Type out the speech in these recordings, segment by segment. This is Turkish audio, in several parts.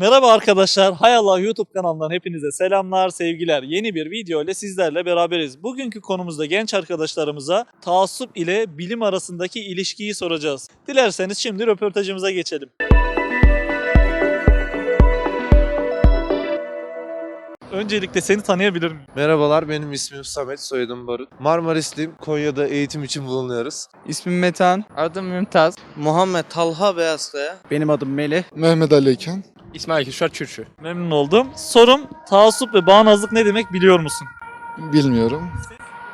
Merhaba arkadaşlar, Hay Allah YouTube kanalından hepinize selamlar, sevgiler. Yeni bir video ile sizlerle beraberiz. Bugünkü konumuzda genç arkadaşlarımıza taassup ile bilim arasındaki ilişkiyi soracağız. Dilerseniz şimdi röportajımıza geçelim. Öncelikle seni tanıyabilir miyim? Merhabalar benim ismim Samet, soyadım Barut. Marmarisliyim, Konya'da eğitim için bulunuyoruz. İsmim Metan. Adım Mümtaz. Muhammed Talha Beyazkaya. Benim adım Melih. Mehmet Ali Eken. İsmail Kişar Çürçü. Memnun oldum. Sorum, taassup ve bağnazlık ne demek biliyor musun? Bilmiyorum.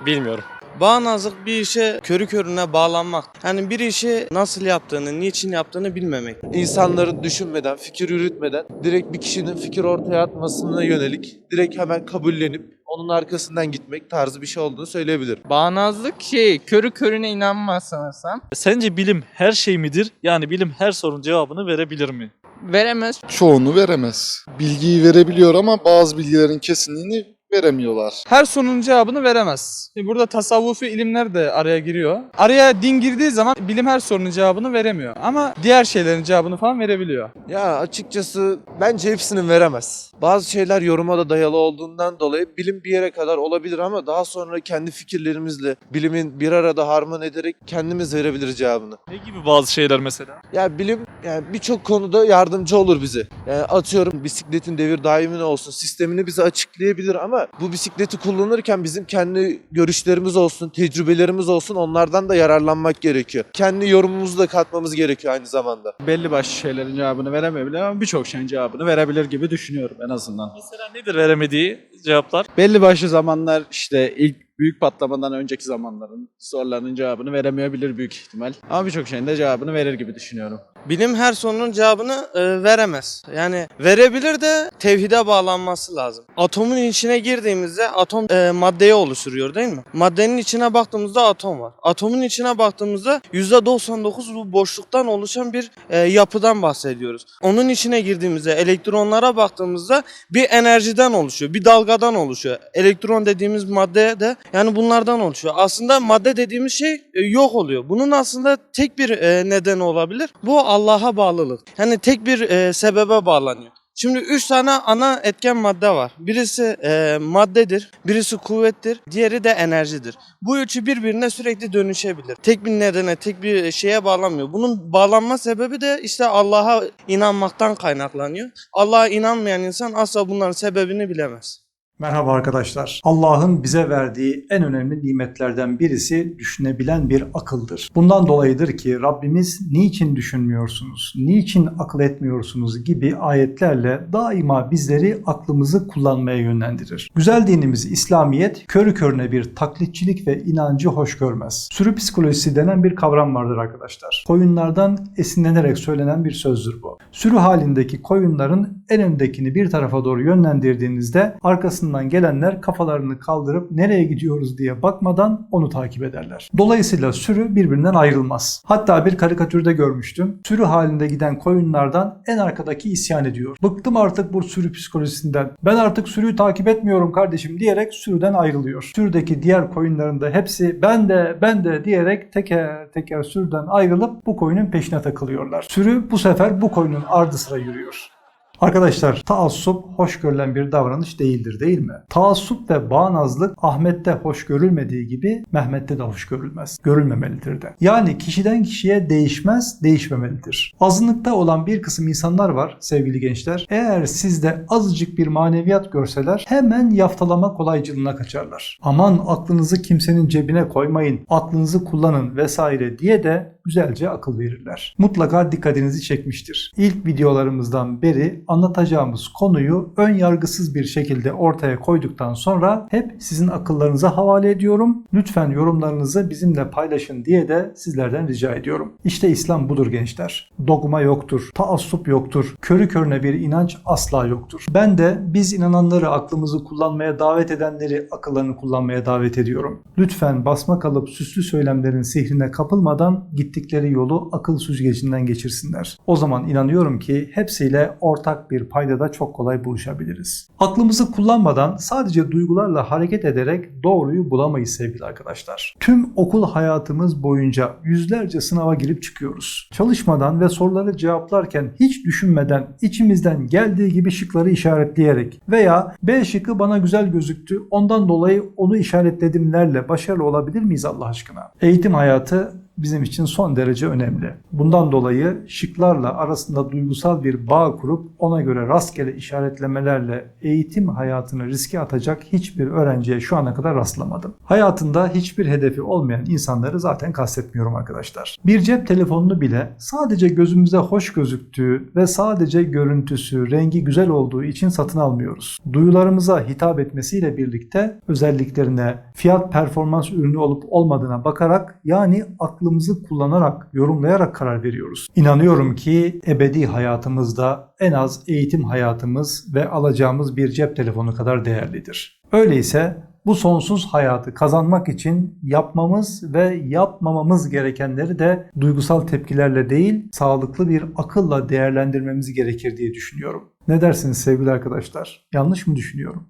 Bilmiyorum. Bağnazlık bir işe körü körüne bağlanmak. Yani bir işi nasıl yaptığını, niçin yaptığını bilmemek. İnsanların düşünmeden, fikir yürütmeden direkt bir kişinin fikir ortaya atmasına yönelik direkt hemen kabullenip onun arkasından gitmek tarzı bir şey olduğunu söyleyebilirim. Bağnazlık şey, körü körüne inanmaz sanırsam. Sence bilim her şey midir? Yani bilim her sorunun cevabını verebilir mi? Veremez. Çoğunu veremez. Bilgiyi verebiliyor ama bazı bilgilerin kesinliğini veremiyorlar. her sorunun cevabını veremez. Şimdi burada tasavvufi ilimler de araya giriyor. Araya din girdiği zaman bilim her sorunun cevabını veremiyor. Ama diğer şeylerin cevabını falan verebiliyor. Ya açıkçası bence hepsinin veremez. Bazı şeyler yoruma da dayalı olduğundan dolayı bilim bir yere kadar olabilir ama daha sonra kendi fikirlerimizle bilimin bir arada harman ederek kendimiz verebiliriz cevabını. Ne gibi bazı şeyler mesela? Ya bilim yani birçok konuda yardımcı olur bize. Yani atıyorum bisikletin devir daimi ne olsun sistemini bize açıklayabilir ama bu bisikleti kullanırken bizim kendi görüşlerimiz olsun, tecrübelerimiz olsun onlardan da yararlanmak gerekiyor. Kendi yorumumuzu da katmamız gerekiyor aynı zamanda. belli başlı şeylerin cevabını veremeyebilir ama birçok şeyin cevabını verebilir gibi düşünüyorum en azından. Mesela nedir veremediği cevaplar? Belli başlı zamanlar işte ilk büyük patlamadan önceki zamanların sorularının cevabını veremeyebilir büyük ihtimal. Ama birçok şeyin de cevabını verir gibi düşünüyorum. Bilim her sorunun cevabını e, veremez. Yani verebilir de tevhide bağlanması lazım. Atomun içine girdiğimizde atom e, maddeyi oluşturuyor değil mi? Maddenin içine baktığımızda atom var. Atomun içine baktığımızda %99 bu boşluktan oluşan bir e, yapıdan bahsediyoruz. Onun içine girdiğimizde elektronlara baktığımızda bir enerjiden oluşuyor, bir dalgadan oluşuyor. Elektron dediğimiz madde de yani bunlardan oluşuyor. Aslında madde dediğimiz şey e, yok oluyor. Bunun aslında tek bir e, nedeni olabilir. Bu Allah'a bağlılık. Yani tek bir e, sebebe bağlanıyor. Şimdi üç tane ana etken madde var. Birisi e, maddedir, birisi kuvvettir, diğeri de enerjidir. Bu üçü birbirine sürekli dönüşebilir. Tek bir nedene, tek bir şeye bağlanmıyor. Bunun bağlanma sebebi de işte Allah'a inanmaktan kaynaklanıyor. Allah'a inanmayan insan asla bunların sebebini bilemez. Merhaba arkadaşlar. Allah'ın bize verdiği en önemli nimetlerden birisi düşünebilen bir akıldır. Bundan dolayıdır ki Rabbimiz niçin düşünmüyorsunuz, niçin akıl etmiyorsunuz gibi ayetlerle daima bizleri aklımızı kullanmaya yönlendirir. Güzel dinimiz İslamiyet körü körüne bir taklitçilik ve inancı hoş görmez. Sürü psikolojisi denen bir kavram vardır arkadaşlar. Koyunlardan esinlenerek söylenen bir sözdür bu. Sürü halindeki koyunların en öndekini bir tarafa doğru yönlendirdiğinizde arkasından gelenler kafalarını kaldırıp nereye gidiyoruz diye bakmadan onu takip ederler. Dolayısıyla sürü birbirinden ayrılmaz. Hatta bir karikatürde görmüştüm. Sürü halinde giden koyunlardan en arkadaki isyan ediyor. Bıktım artık bu sürü psikolojisinden. Ben artık sürüyü takip etmiyorum kardeşim diyerek sürüden ayrılıyor. Sürüdeki diğer koyunların da hepsi ben de ben de diyerek teker teker sürüden ayrılıp bu koyunun peşine takılıyorlar. Sürü bu sefer bu koyunun ardı sıra yürüyor. Arkadaşlar taassup hoş görülen bir davranış değildir değil mi? Taassup ve bağnazlık Ahmet'te hoş görülmediği gibi Mehmet'te de hoş görülmez. Görülmemelidir de. Yani kişiden kişiye değişmez, değişmemelidir. Azınlıkta olan bir kısım insanlar var sevgili gençler. Eğer sizde azıcık bir maneviyat görseler hemen yaftalama kolaycılığına kaçarlar. Aman aklınızı kimsenin cebine koymayın, aklınızı kullanın vesaire diye de güzelce akıl verirler. Mutlaka dikkatinizi çekmiştir. İlk videolarımızdan beri anlatacağımız konuyu ön yargısız bir şekilde ortaya koyduktan sonra hep sizin akıllarınıza havale ediyorum. Lütfen yorumlarınızı bizimle paylaşın diye de sizlerden rica ediyorum. İşte İslam budur gençler. Dogma yoktur, taassup yoktur, körü körüne bir inanç asla yoktur. Ben de biz inananları aklımızı kullanmaya davet edenleri akıllarını kullanmaya davet ediyorum. Lütfen basma kalıp süslü söylemlerin sihrine kapılmadan gittiğiniz gittikleri yolu akıl süzgecinden geçirsinler. O zaman inanıyorum ki hepsiyle ortak bir paydada çok kolay buluşabiliriz. Aklımızı kullanmadan sadece duygularla hareket ederek doğruyu bulamayız sevgili arkadaşlar. Tüm okul hayatımız boyunca yüzlerce sınava girip çıkıyoruz. Çalışmadan ve soruları cevaplarken hiç düşünmeden içimizden geldiği gibi şıkları işaretleyerek veya B şıkkı bana güzel gözüktü ondan dolayı onu işaretledimlerle başarılı olabilir miyiz Allah aşkına? Eğitim hayatı bizim için son derece önemli. Bundan dolayı şıklarla arasında duygusal bir bağ kurup ona göre rastgele işaretlemelerle eğitim hayatını riske atacak hiçbir öğrenciye şu ana kadar rastlamadım. Hayatında hiçbir hedefi olmayan insanları zaten kastetmiyorum arkadaşlar. Bir cep telefonunu bile sadece gözümüze hoş gözüktüğü ve sadece görüntüsü, rengi güzel olduğu için satın almıyoruz. Duyularımıza hitap etmesiyle birlikte özelliklerine, fiyat performans ürünü olup olmadığına bakarak yani aklımızı kullanarak, yorumlayarak karar veriyoruz. İnanıyorum ki ebedi hayatımızda en az eğitim hayatımız ve alacağımız bir cep telefonu kadar değerlidir. Öyleyse bu sonsuz hayatı kazanmak için yapmamız ve yapmamamız gerekenleri de duygusal tepkilerle değil, sağlıklı bir akılla değerlendirmemiz gerekir diye düşünüyorum. Ne dersiniz sevgili arkadaşlar? Yanlış mı düşünüyorum?